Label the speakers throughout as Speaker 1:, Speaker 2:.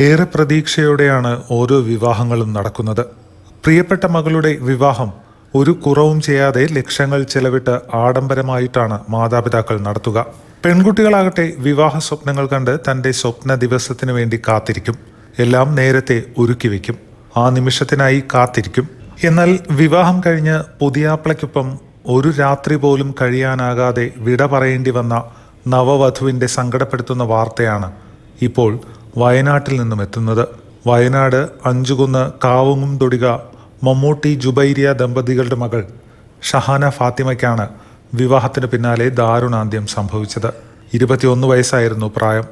Speaker 1: ഏറെ പ്രതീക്ഷയോടെയാണ് ഓരോ വിവാഹങ്ങളും നടക്കുന്നത്. പ്രിയപ്പെട്ട മകളുടെ വിവാഹം ഒരു കുറവും ചെയ്യാതെ ലക്ഷങ്ങൾ ചെലവിട്ട് ആഡംബരമായിട്ടാണ് മാതാപിതാക്കൾ നടത്തുക. പെൺകുട്ടികളാകട്ടെ വിവാഹ സ്വപ്നങ്ങൾ കണ്ട് തന്റെ സ്വപ്ന ദിവസത്തിനു വേണ്ടി കാത്തിരിക്കും. എല്ലാം നേരത്തെ ഒരുക്കി വയ്ക്കും. ആ നിമിഷത്തിനായി കാത്തിരിക്കും. എന്നാൽ വിവാഹം കഴിഞ്ഞ് പുതിയാപ്ലയ്ക്കൊപ്പം ഒരു രാത്രി പോലും കഴിയാനാകാതെ വിട പറയേണ്ടി വന്ന നവവധുവിന്റെ സങ്കടപ്പെടുത്തുന്ന വാർത്തയാണ് ഇപ്പോൾ വയനാട്ടിൽ നിന്നും എത്തുന്നത്. വയനാട് അഞ്ചുകുന്ന് കാവുങ്ങും തൊടിക മമ്മൂട്ടി ജുബൈരിയ ദമ്പതികളുടെ മകൾ ഷഹാന ഫാത്തിമയ്ക്കാണ് വിവാഹത്തിന് പിന്നാലെ ദാരുണാന്ത്യം സംഭവിച്ചത്. ഇരുപത്തിയൊന്ന് വയസ്സായിരുന്നു പ്രായം.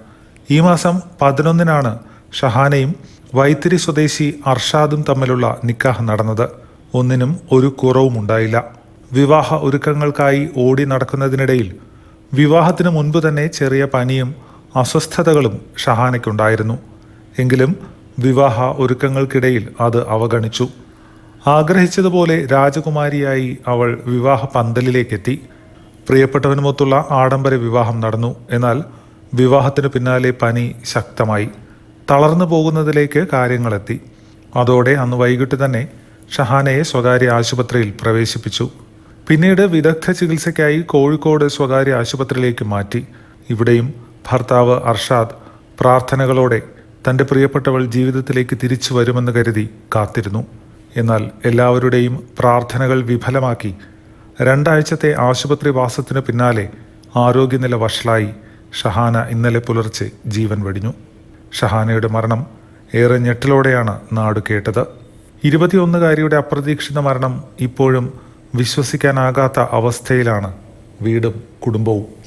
Speaker 1: ഈ മാസം പതിനൊന്നിനാണ് ഷഹാനയും വൈത്തിരി സ്വദേശി അർഷാദും തമ്മിലുള്ള നിക്കാഹ് നടന്നത്. ഒന്നിനും ഒരു കുറവും ഉണ്ടായില്ല. വിവാഹ ഒരുക്കങ്ങൾക്കായി ഓടി നടക്കുന്നതിനിടയിൽ വിവാഹത്തിന് മുൻപ് തന്നെ ചെറിയ പനിയും അസ്വസ്ഥതകളും ഷഹാനയ്ക്കുണ്ടായിരുന്നു. എങ്കിലും വിവാഹ ഒരുക്കങ്ങൾക്കിടയിൽ അത് അവഗണിച്ചു. ആഗ്രഹിച്ചതുപോലെ രാജകുമാരിയായി അവൾ വിവാഹ പന്തലിലേക്കെത്തി. പ്രിയപ്പെട്ടവനുമൊത്തുള്ള ആഡംബര വിവാഹം നടന്നു. എന്നാൽ വിവാഹത്തിന് പിന്നാലെ പനി ശക്തമായി. തളർന്നു പോകുന്നതിലേക്ക് കാര്യങ്ങളെത്തി. അതോടെ അന്ന് വൈകിട്ട് തന്നെ ഷഹാനയെ സ്വകാര്യ ആശുപത്രിയിൽ പ്രവേശിപ്പിച്ചു. പിന്നീട് വിദഗ്ധ ചികിത്സയ്ക്കായി കോഴിക്കോട് സ്വകാര്യ ആശുപത്രിയിലേക്ക് മാറ്റി. ഇവിടെയും ഭർത്താവ് അർഷാദ് പ്രാർത്ഥനകളോടെ തന്റെ പ്രിയപ്പെട്ടവൾ ജീവിതത്തിലേക്ക് തിരിച്ചു വരുമെന്ന് കരുതി കാത്തിരുന്നു. എന്നാൽ എല്ലാവരുടെയും പ്രാർത്ഥനകൾ വിഫലമാക്കി രണ്ടാഴ്ചത്തെ ആശുപത്രി വാസത്തിന് പിന്നാലെ ആരോഗ്യനില വഷളായി ഷഹാന ഇന്നലെ പുലർച്ചെ ജീവൻ വെടിഞ്ഞു. ഷഹാനയുടെ മരണം ഏറെ ഞെട്ടലോടെയാണ് നാട് കേട്ടത്. ഇരുപത്തിയൊന്നുകാരിയുടെ അപ്രതീക്ഷിത മരണം ഇപ്പോഴും വിശ്വസിക്കാനാകാത്ത അവസ്ഥയിലാണ് വീടും കുടുംബവും.